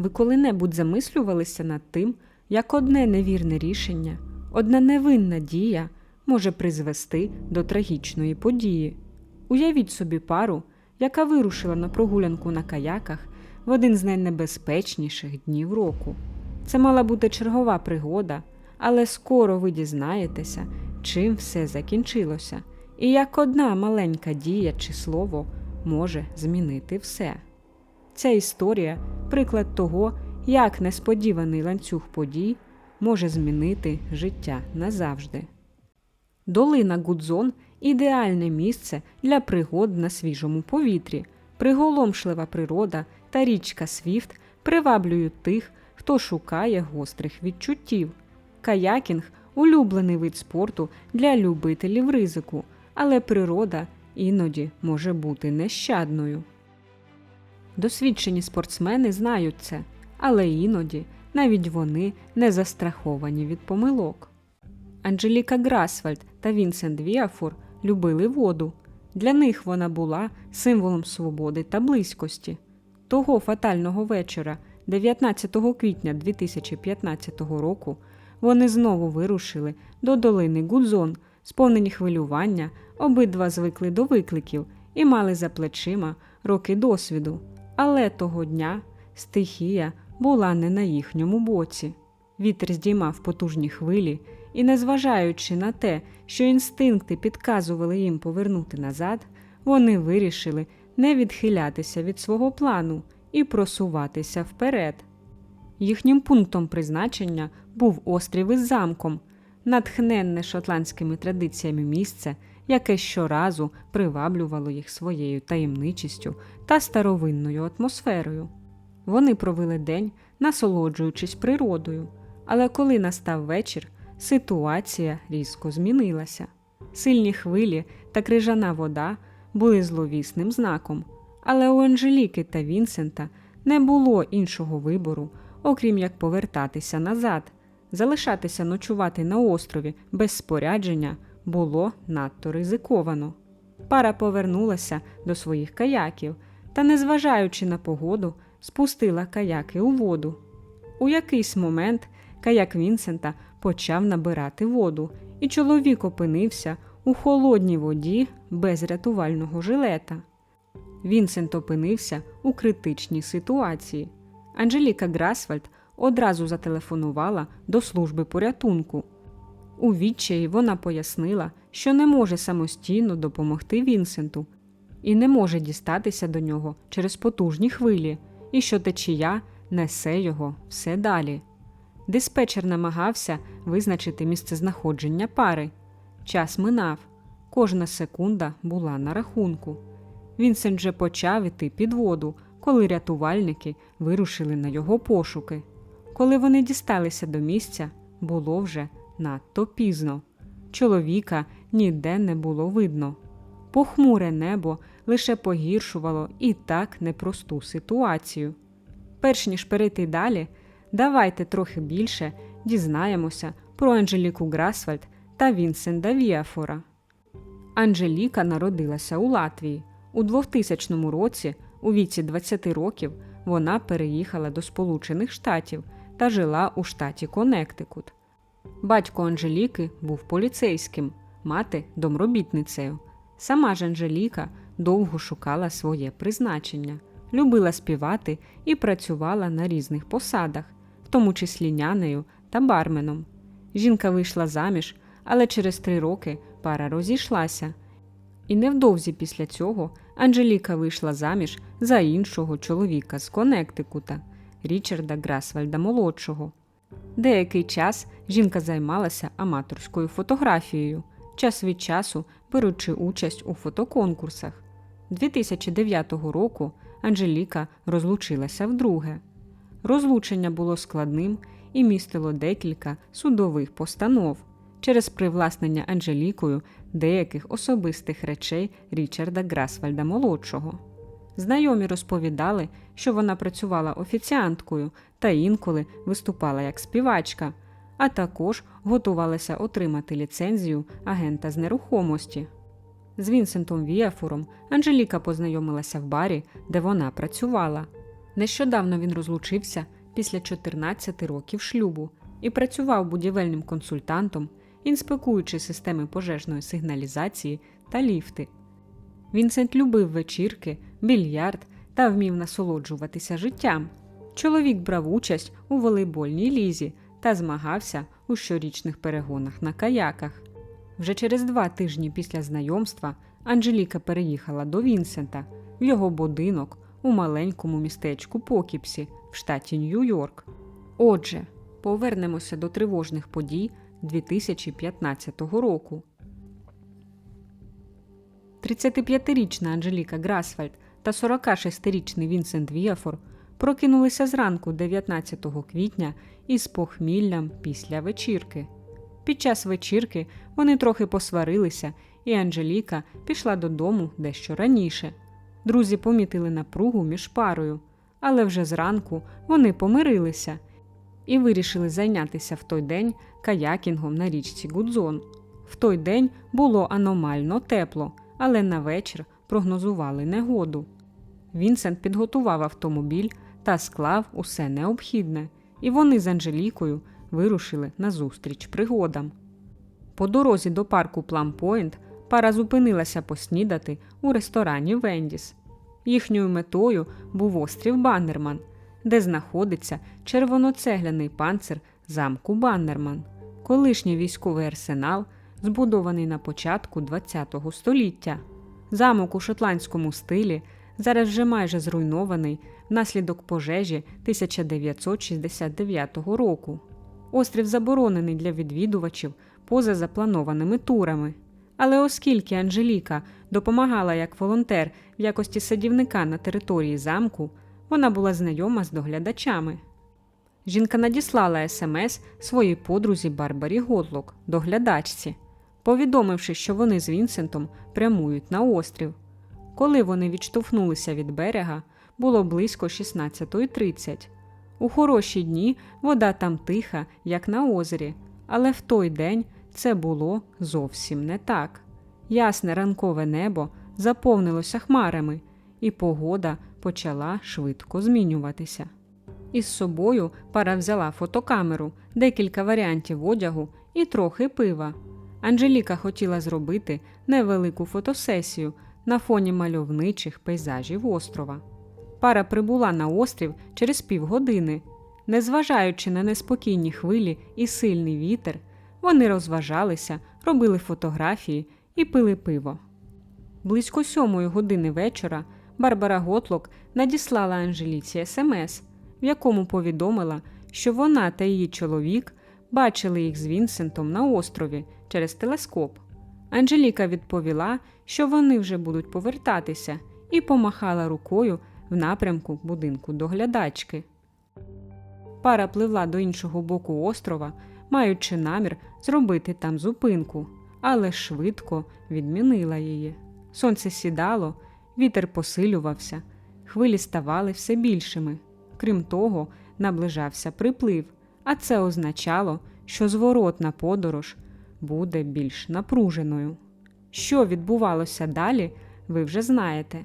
Ви коли-небудь замислювалися над тим, як одне невірне рішення, одна невинна дія може призвести до трагічної події. Уявіть собі пару, яка вирушила на прогулянку на каяках в один з найнебезпечніших днів року. Це мала бути чергова пригода, але скоро ви дізнаєтеся, чим все закінчилося, і як одна маленька дія чи слово може змінити все. Ця історія приклад того, як несподіваний ланцюг подій може змінити життя назавжди. Долина Гудзон ідеальне місце для пригод на свіжому повітрі. Приголомшлива природа та річка Свіфт приваблюють тих, хто шукає гострих відчуттів. Каякінг улюблений вид спорту для любителів ризику, але природа іноді може бути нещадною. Досвідчені спортсмени знають це, але іноді навіть вони не застраховані від помилок. Анжеліка Грасвальд та Вінсент Віафур любили воду. Для них вона була символом свободи та близькості. Того фатального вечора, 19 квітня 2015 року, вони знову вирушили до долини Гудзон, сповнені хвилювання, обидва звикли до викликів і мали за плечима роки досвіду. Але того дня стихія була не на їхньому боці. Вітер здіймав потужні хвилі, і, незважаючи на те, що інстинкти підказували їм повернути назад, вони вирішили не відхилятися від свого плану і просуватися вперед. Їхнім пунктом призначення був острів із замком, натхненне шотландськими традиціями місце, яке щоразу приваблювало їх своєю таємничістю та старовинною атмосферою. Вони провели день, насолоджуючись природою, але коли настав вечір, ситуація різко змінилася. Сильні хвилі та крижана вода були зловісним знаком, але у Анжеліки та Вінсента не було іншого вибору, окрім як повертатися назад. Залишатися ночувати на острові без спорядження було надто ризиковано. Пара повернулася до своїх каяків та, незважаючи на погоду, спустила каяки у воду. У якийсь момент каяк Вінсента почав набирати воду, і чоловік опинився у холодній воді без рятувального жилета. Вінсент опинився у критичній ситуації. Анжеліка Грасвальд одразу зателефонувала до служби порятунку. У відчаї вона пояснила, що не може самостійно допомогти Вінсенту і не може дістатися до нього через потужні хвилі, і що течія несе його все далі. Диспетчер намагався визначити місцезнаходження пари. Час минав, кожна секунда була на рахунку. Вінсент же почав іти під воду, коли рятувальники вирушили на його пошуки. Коли вони дісталися до місця, було вже надто пізно. Чоловіка ніде не було видно. Похмуре небо лише погіршувало і так непросту ситуацію. Перш ніж перейти далі, давайте трохи більше дізнаємося про Анжеліку Грасвальд та Вінсенда Віафора. Анжеліка народилася у Латвії. У 2000 році, у віці 20 років, вона переїхала до Сполучених Штатів та жила у штаті Коннектикут. Батько Анжеліки був поліцейським, мати домробітницею. Сама ж Анжеліка довго шукала своє призначення, любила співати і працювала на різних посадах, в тому числі нянею та барменом. Жінка вийшла заміж, але через три роки пара розійшлася. І невдовзі після цього Анжеліка вийшла заміж за іншого чоловіка з Коннектикута Річарда Грасвальда молодшого. Деякий час жінка займалася аматорською фотографією, час від часу беручи участь у фотоконкурсах. 2009 року Анжеліка розлучилася вдруге. Розлучення було складним і містило декілька судових постанов через привласнення Анжелікою деяких особистих речей Річарда Грасвальда молодшого. Знайомі розповідали, що вона працювала офіціанткою та інколи виступала як співачка, а також готувалася отримати ліцензію агента з нерухомості. З Вінсентом Віафуром Анжеліка познайомилася в барі, де вона працювала. Нещодавно він розлучився після 14 років шлюбу і працював будівельним консультантом, інспекуючи системи пожежної сигналізації та ліфти. Вінсент любив вечірки, більярд та вмів насолоджуватися життям. Чоловік брав участь у волейбольній лізі та змагався у щорічних перегонах на каяках. Вже через два тижні після знайомства Анжеліка переїхала до Вінсента в його будинок у маленькому містечку Покіпсі в штаті Нью-Йорк. Отже, повернемося до тривожних подій 2015 року. 35-річна Анжеліка Грасфальд та 46-річний Вінсент Віафор прокинулися зранку 19 квітня із похміллям після вечірки. Під час вечірки вони трохи посварилися, і Анжеліка пішла додому дещо раніше. Друзі помітили напругу між парою, але вже зранку вони помирилися і вирішили зайнятися в той день каякінгом на річці Гудзон. В той день було аномально тепло, але на вечір прогнозували негоду. Вінсент підготував автомобіль та склав усе необхідне, і вони з Анжелікою вирушили на зустріч пригодам. По дорозі до парку Плампойнт пара зупинилася поснідати у ресторані Вендіс. Їхньою метою був острів Баннерман, де знаходиться червоноцегляний панцир замку Баннерман, колишній військовий арсенал, збудований на початку ХХ століття. Замок у шотландському стилі зараз вже майже зруйнований внаслідок пожежі 1969 року. Острів заборонений для відвідувачів поза запланованими турами. Але оскільки Анжеліка допомагала як волонтер в якості садівника на території замку, вона була знайома з доглядачами. Жінка надіслала смс своїй подрузі Барбарі Годлок, доглядачці, повідомивши, що вони з Вінсентом прямують на острів. Коли вони відштовхнулися від берега, було близько 16.30. У хороші дні вода там тиха, як на озері, але в той день це було зовсім не так. Ясне ранкове небо заповнилося хмарами, і погода почала швидко змінюватися. Із собою пара взяла фотокамеру, декілька варіантів одягу і трохи пива. Анжеліка хотіла зробити невелику фотосесію на фоні мальовничих пейзажів острова. Пара прибула на острів через півгодини. Незважаючи на неспокійні хвилі і сильний вітер, вони розважалися, робили фотографії і пили пиво. Близько сьомої години вечора Барбара Готлок надіслала Анжеліці смс, в якому повідомила, що вона та її чоловік бачили їх з Вінсентом на острові через телескоп. Анжеліка відповіла, що вони вже будуть повертатися, і помахала рукою в напрямку будинку доглядачки. Пара пливла до іншого боку острова, маючи намір зробити там зупинку, але швидко відмінила її. Сонце сідало, вітер посилювався, хвилі ставали все більшими. Крім того, наближався приплив, а це означало, що зворотна подорож буде більш напруженою. Що відбувалося далі, ви вже знаєте.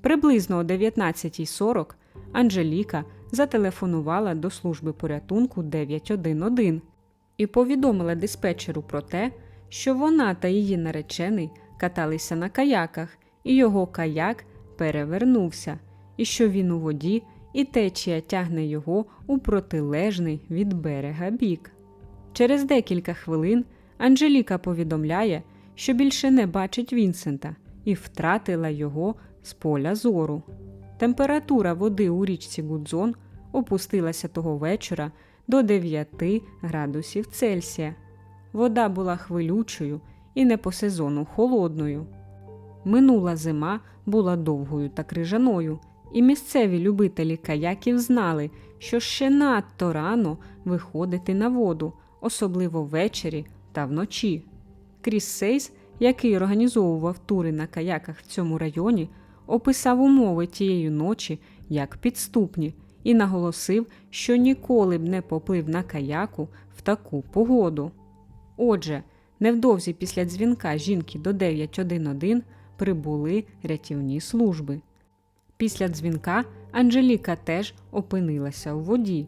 Приблизно о 19.40 Анжеліка зателефонувала до служби порятунку 911 і повідомила диспетчеру про те, що вона та її наречений каталися на каяках, і його каяк перевернувся, і що він у воді, і течія тягне його у протилежний від берега бік. Через декілька хвилин Анжеліка повідомляє, що більше не бачить Вінсента і втратила його з поля зору. Температура води у річці Гудзон опустилася того вечора до 9 градусів Цельсія. Вода була хвилючою і не по сезону холодною. Минула зима була довгою та крижаною, і місцеві любителі каяків знали, що ще надто рано виходити на воду, особливо ввечері та вночі. Кріс Сейс, який організовував тури на каяках в цьому районі, описав умови тієї ночі як підступні і наголосив, що ніколи б не поплив на каяку в таку погоду. Отже, невдовзі після дзвінка жінки до 911 прибули рятівні служби. Після дзвінка Анжеліка теж опинилася у воді.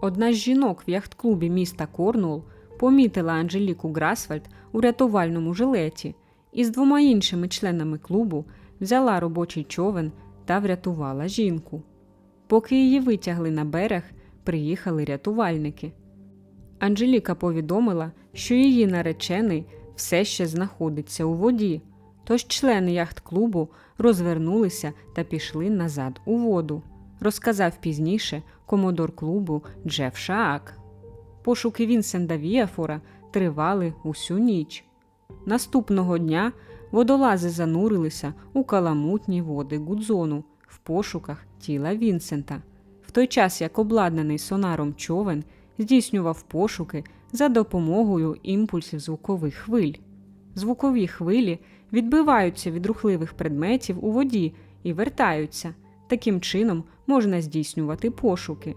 Одна з жінок в яхт-клубі міста Корнуол помітила Анжеліку Грасфальд у рятувальному жилеті і з двома іншими членами клубу взяла робочий човен та врятувала жінку. Поки її витягли на берег, приїхали рятувальники. Анжеліка повідомила, що її наречений все ще знаходиться у воді, тож члени яхт-клубу розвернулися та пішли назад у воду, розказав пізніше комодор клубу Джеф Шаак. Пошуки Вінсенда Віафора тривали усю ніч. Наступного дня водолази занурилися у каламутні води Гудзону в пошуках тіла Вінсента, в той час як обладнаний сонаром човен здійснював пошуки за допомогою імпульсів звукових хвиль. Звукові хвилі відбиваються від рухливих предметів у воді і вертаються. Таким чином можна здійснювати пошуки.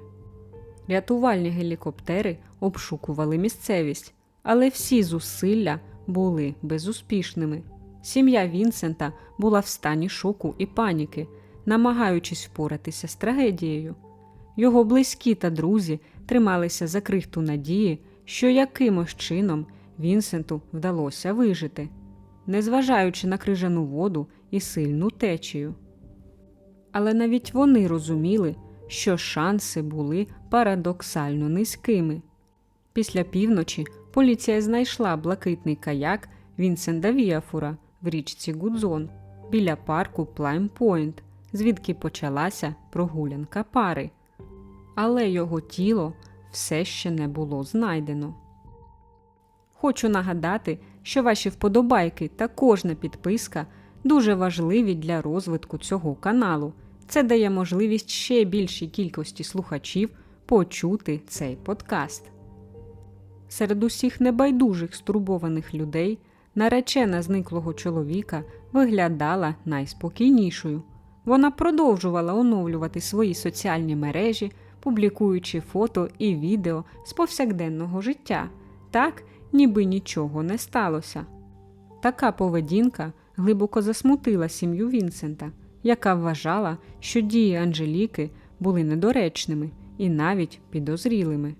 Рятувальні гелікоптери обшукували місцевість, але всі зусилля були безуспішними. Сім'я Вінсента була в стані шоку і паніки, намагаючись впоратися з трагедією. Його близькі та друзі трималися за крихту надії, що якимось чином Вінсенту вдалося вижити, незважаючи на крижану воду і сильну течію. Але навіть вони розуміли, що шанси були парадоксально низькими. Після півночі поліція знайшла блакитний каяк Вінсенда Віафура в річці Гудзон біля парку Плайм Пойнт, звідки почалася прогулянка пари. Але його тіло все ще не було знайдено. Хочу нагадати, що ваші вподобайки та кожна підписка дуже важливі для розвитку цього каналу. Це дає можливість ще більшій кількості слухачів почути цей подкаст. Серед усіх небайдужих стурбованих людей наречена зниклого чоловіка виглядала найспокійнішою. Вона продовжувала оновлювати свої соціальні мережі, публікуючи фото і відео з повсякденного життя, так, ніби нічого не сталося. Така поведінка глибоко засмутила сім'ю Вінсента, яка вважала, що дії Анжеліки були недоречними і навіть підозрілими.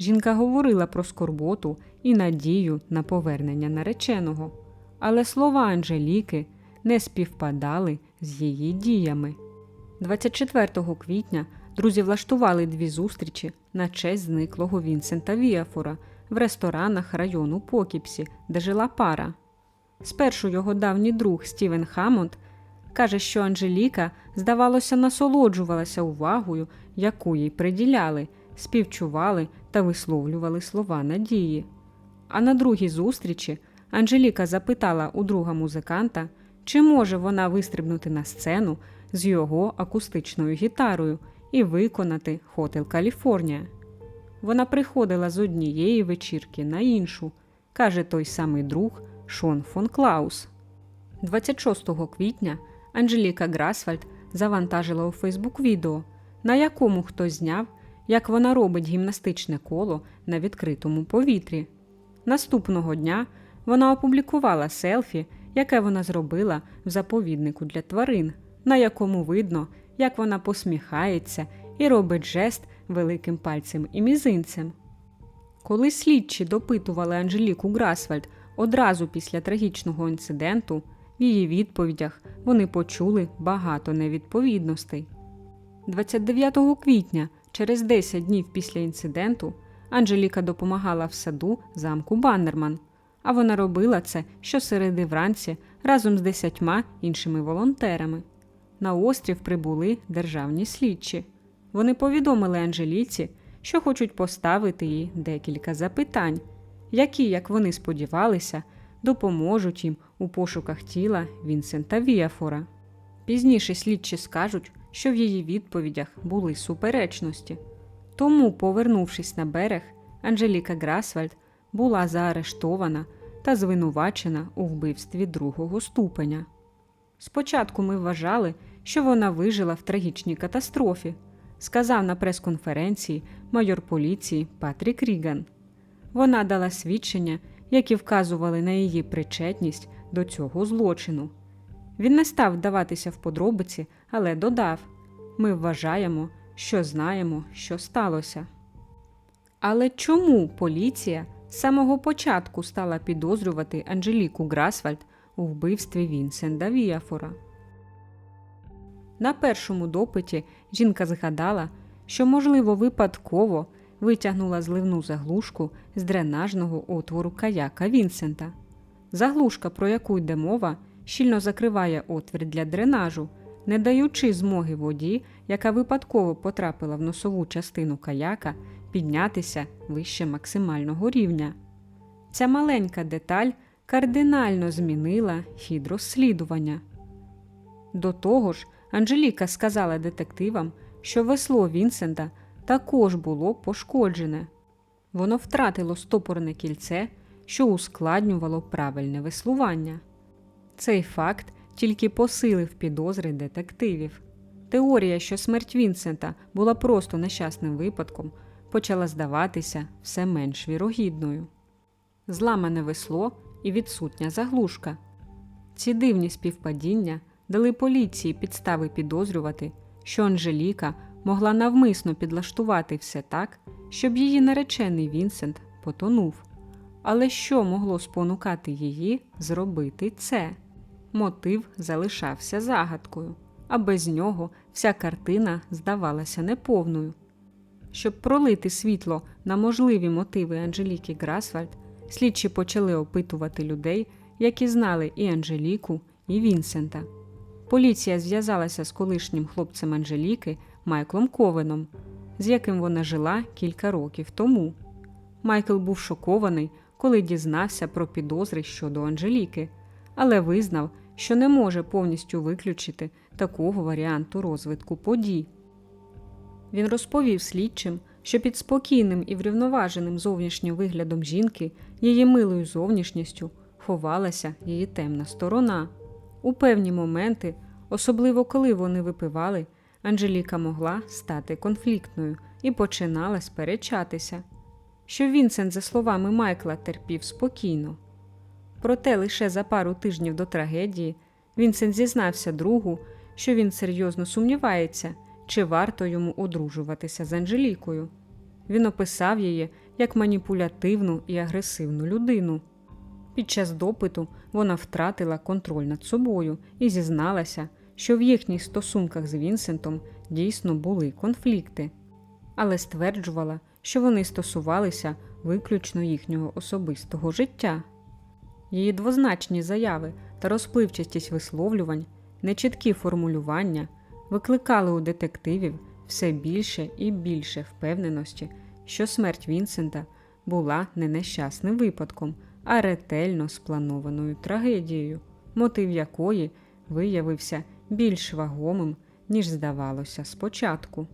Жінка говорила про скорботу і надію на повернення нареченого, але слова Анжеліки не співпадали з її діями. 24 квітня друзі влаштували дві зустрічі на честь зниклого Вінсента Віафора в ресторанах району Покіпсі, де жила пара. Спершу його давній друг Стівен Хамонд каже, що Анжеліка, здавалося, насолоджувалася увагою, яку їй приділяли, співчували та висловлювали слова надії. А на другій зустрічі Анжеліка запитала у друга музиканта, чи може вона вистрибнути на сцену з його акустичною гітарою і виконати Хотел Каліфорнія. Вона приходила з однієї вечірки на іншу, каже той самий друг Шон фон Клаус. 26 квітня Анжеліка Грасфальд завантажила у Фейсбук відео, на якому хтось зняв, як вона робить гімнастичне коло на відкритому повітрі. Наступного дня вона опублікувала селфі, яке вона зробила в заповіднику для тварин, на якому видно, як вона посміхається і робить жест великим пальцем і мізинцем. Коли слідчі допитували Анжеліку Грасфальд одразу після трагічного інциденту, її відповідях вони почули багато невідповідностей. 29 квітня, через 10 днів після інциденту, Анжеліка допомагала в саду замку Баннерман, а вона робила це щосереди вранці разом з десятьма іншими волонтерами. На острів прибули державні слідчі. Вони повідомили Анжеліці, що хочуть поставити їй декілька запитань, які, як вони сподівалися, допоможуть їм у пошуках тіла Вінсента Віафора. Пізніше слідчі скажуть, що в її відповідях були суперечності. Тому, повернувшись на берег, Анжеліка Грасвальд була заарештована та звинувачена у вбивстві другого ступеня. Спочатку ми вважали, що вона вижила в трагічній катастрофі, сказав на прес-конференції майор поліції Патрік Ріган. Вона дала свідчення, які вказували на її причетність до цього злочину. Він не став вдаватися в подробиці, але додав: ми вважаємо, що знаємо, що сталося. Але чому поліція з самого початку стала підозрювати Анжеліку Грасвальд у вбивстві Вінсенда Віафора? На першому допиті жінка згадала, що, можливо, випадково витягнула зливну заглушку з дренажного отвору каяка Вінсента. Заглушка, про яку йде мова, щільно закриває отвір для дренажу, не даючи змоги воді, яка випадково потрапила в носову частину каяка, піднятися вище максимального рівня. Ця маленька деталь кардинально змінила хід розслідування. До того ж, Анжеліка сказала детективам, що весло Вінсента також було пошкоджене. Воно втратило стопорне кільце, що ускладнювало правильне веслування. Цей факт тільки посилив підозри детективів. Теорія, що смерть Вінсента була просто нещасним випадком, почала здаватися все менш вірогідною. Зламане весло і відсутня заглушка. Ці дивні співпадіння дали поліції підстави підозрювати, що Анжеліка могла навмисно підлаштувати все так, щоб її наречений Вінсент потонув. Але що могло спонукати її зробити це? Мотив залишався загадкою, а без нього вся картина здавалася неповною. Щоб пролити світло на можливі мотиви Анжеліки Грасвальд, слідчі почали опитувати людей, які знали і Анжеліку, і Вінсента. Поліція зв'язалася з колишнім хлопцем Анжеліки Майклом Ковеном, з яким вона жила кілька років тому. Майкл був шокований, коли дізнався про підозри щодо Анжеліки, але визнав, що не може повністю виключити такого варіанту розвитку подій. Він розповів слідчим, що під спокійним і врівноваженим зовнішнім виглядом жінки, її милою зовнішністю, ховалася її темна сторона. У певні моменти, особливо коли вони випивали, Анжеліка могла стати конфліктною і починала сперечатися, що Вінсент, за словами Майкла, терпів спокійно. Проте лише за пару тижнів до трагедії Вінсент зізнався другу, що він серйозно сумнівається, чи варто йому одружуватися з Анжелікою. Він описав її як маніпулятивну і агресивну людину. Під час допиту вона втратила контроль над собою і зізналася, що в їхніх стосунках з Вінсентом дійсно були конфлікти, але стверджувала, що вони стосувалися виключно їхнього особистого життя. Її двозначні заяви та розпливчастість висловлювань, нечіткі формулювання викликали у детективів все більше і більше впевненості, що смерть Вінсента була не нещасним випадком, а ретельно спланованою трагедією, мотив якої виявився більш вагомим, ніж здавалося спочатку.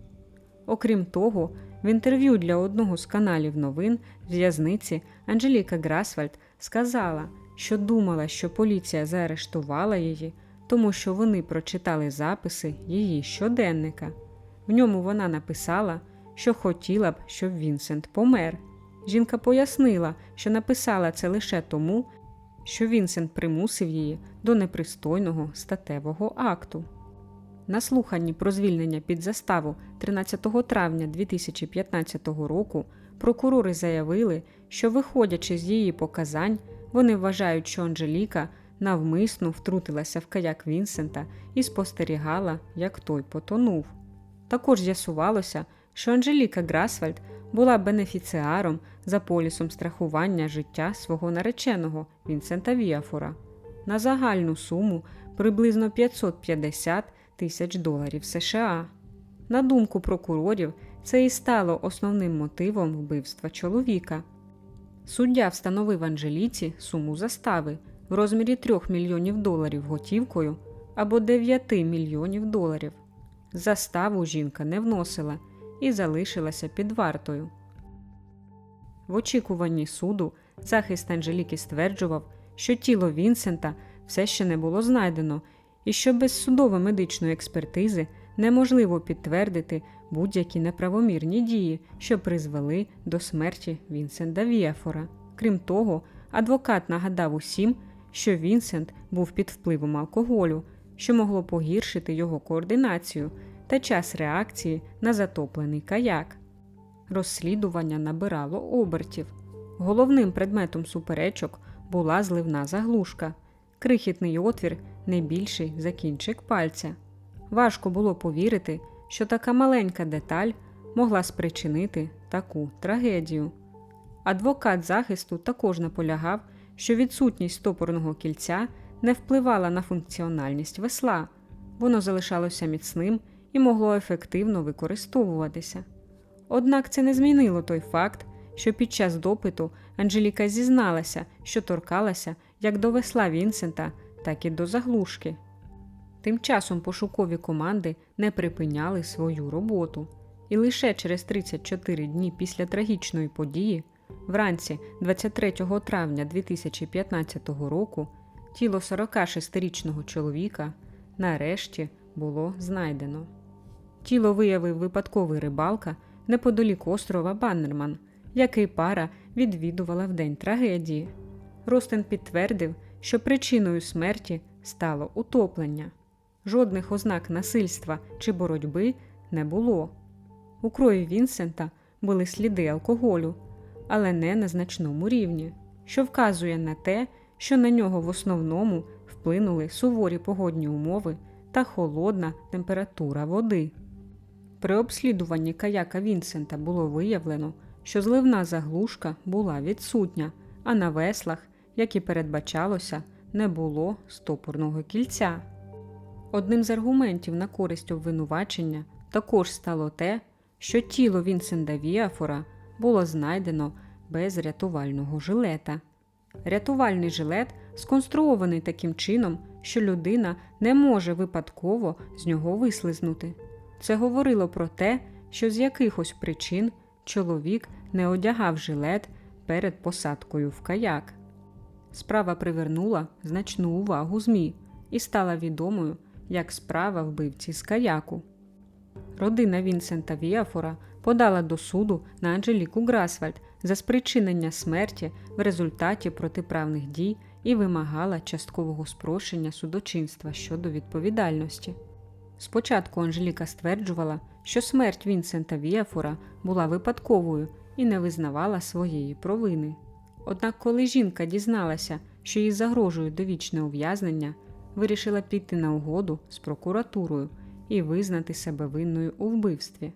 Окрім того, в інтерв'ю для одного з каналів новин в'язниці Анжеліка Грасвальд сказала, що думала, що поліція заарештувала її, тому що вони прочитали записи її щоденника. В ньому вона написала, що хотіла б, щоб Вінсент помер. Жінка пояснила, що написала це лише тому, що Вінсент примусив її до непристойного статевого акту. На слуханні про звільнення під заставу 13 травня 2015 року прокурори заявили, що, виходячи з її показань, вони вважають, що Анжеліка навмисно втрутилася в каяк Вінсента і спостерігала, як той потонув. Також з'ясувалося, що Анжеліка Грасвальд була бенефіціаром за полісом страхування життя свого нареченого Вінсента Віафора на загальну суму приблизно 550 тисяч доларів США. На думку прокурорів, це і стало основним мотивом вбивства чоловіка. Суддя встановив Анжеліці суму застави в розмірі 3 мільйонів доларів готівкою або 9 мільйонів доларів. Заставу жінка не вносила і залишилася під вартою. В очікуванні суду захист Анжеліки стверджував, що тіло Вінсента все ще не було знайдено, і що без судово-медичної експертизи неможливо підтвердити будь-які неправомірні дії, що призвели до смерті Вінсента Віафора. Крім того, адвокат нагадав усім, що Вінсент був під впливом алкоголю, що могло погіршити його координацію та час реакції на затоплений каяк. Розслідування набирало обертів. Головним предметом суперечок була зливна заглушка, крихітний отвір не більший за кінчик пальця. Важко було повірити, що така маленька деталь могла спричинити таку трагедію. Адвокат захисту також наполягав, що відсутність стопорного кільця не впливала на функціональність весла, воно залишалося міцним і могло ефективно використовуватися. Однак це не змінило той факт, що під час допиту Анжеліка зізналася, що торкалася як до весла Вінсента, так і до заглушки. Тим часом пошукові команди не припиняли свою роботу, і лише через 34 дні після трагічної події, вранці 23 травня 2015 року, тіло 46-річного чоловіка нарешті було знайдено. Тіло виявив випадковий рибалка неподалік острова Баннерман, який пара відвідувала в день трагедії. Ростен підтвердив, що причиною смерті стало утоплення. Жодних ознак насильства чи боротьби не було. У крові Вінсента були сліди алкоголю, але не на значному рівні, що вказує на те, що на нього в основному вплинули суворі погодні умови та холодна температура води. При обслідуванні каяка Вінсента було виявлено, що зливна заглушка була відсутня, а на веслах, як і передбачалося, не було стопорного кільця. Одним з аргументів на користь обвинувачення також стало те, що тіло Вінсента Віафора було знайдено без рятувального жилета. Рятувальний жилет сконструований таким чином, що людина не може випадково з нього вислизнути. Це говорило про те, що з якихось причин чоловік не одягав жилет перед посадкою в каяк. Справа привернула значну увагу ЗМІ і стала відомою як справа вбивці з каяку. Родина Вінсента Віафора подала до суду на Анжеліку Грасвальд за спричинення смерті в результаті протиправних дій і вимагала часткового спрощення судочинства щодо відповідальності. Спочатку Анжеліка стверджувала, що смерть Вінсента Віафора була випадковою і не визнавала своєї провини. Однак, коли жінка дізналася, що їй загрожує довічне ув'язнення, вирішила піти на угоду з прокуратурою і визнати себе винною у вбивстві.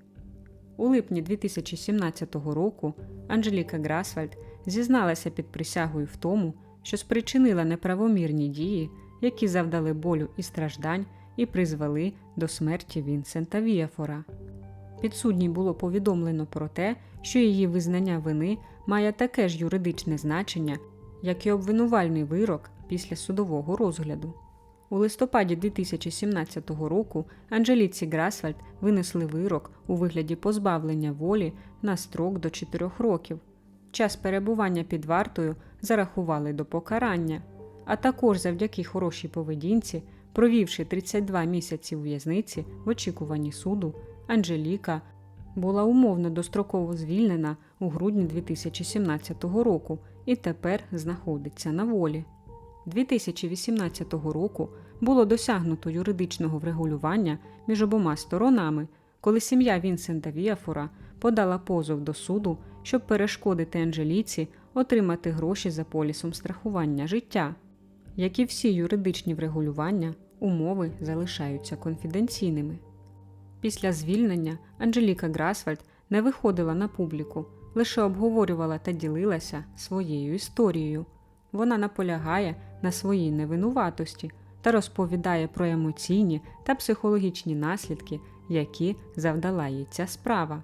У липні 2017 року Анжеліка Грасвальд зізналася під присягою в тому, що спричинила неправомірні дії, які завдали болю і страждань і призвели до смерті Вінсента Віафора. Підсудній було повідомлено про те, що її визнання вини має таке ж юридичне значення, як і обвинувальний вирок після судового розгляду. У листопаді 2017 року Анжеліці Грасвальд винесли вирок у вигляді позбавлення волі на строк до 4 років. Час перебування під вартою зарахували до покарання, а також завдяки хорошій поведінці, провівши 32 місяці у в'язниці в очікуванні суду, Анжеліка була умовно достроково звільнена у грудні 2017 року і тепер знаходиться на волі. 2018 року було досягнуто юридичного врегулювання між обома сторонами, коли сім'я Вінсента Віафора подала позов до суду, щоб перешкодити Анжеліці отримати гроші за полісом страхування життя. Як і всі юридичні врегулювання, умови залишаються конфіденційними. Після звільнення Анжеліка Грасвальд не виходила на публіку, лише обговорювала та ділилася своєю історією. Вона наполягає на своїй невинуватості та розповідає про емоційні та психологічні наслідки, які завдала їй ця справа.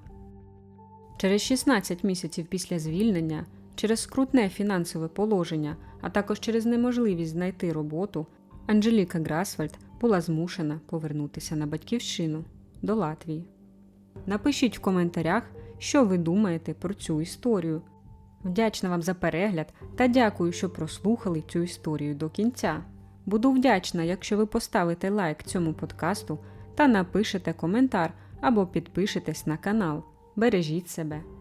Через 16 місяців після звільнення, через скрутне фінансове положення, а також через неможливість знайти роботу, Анжеліка Грасвальд була змушена повернутися на батьківщину до Латвії. Напишіть в коментарях, що ви думаєте про цю історію. Вдячна вам за перегляд та дякую, що прослухали цю історію до кінця. Буду вдячна, якщо ви поставите лайк цьому подкасту та напишете коментар або підпишетесь на канал. Бережіть себе!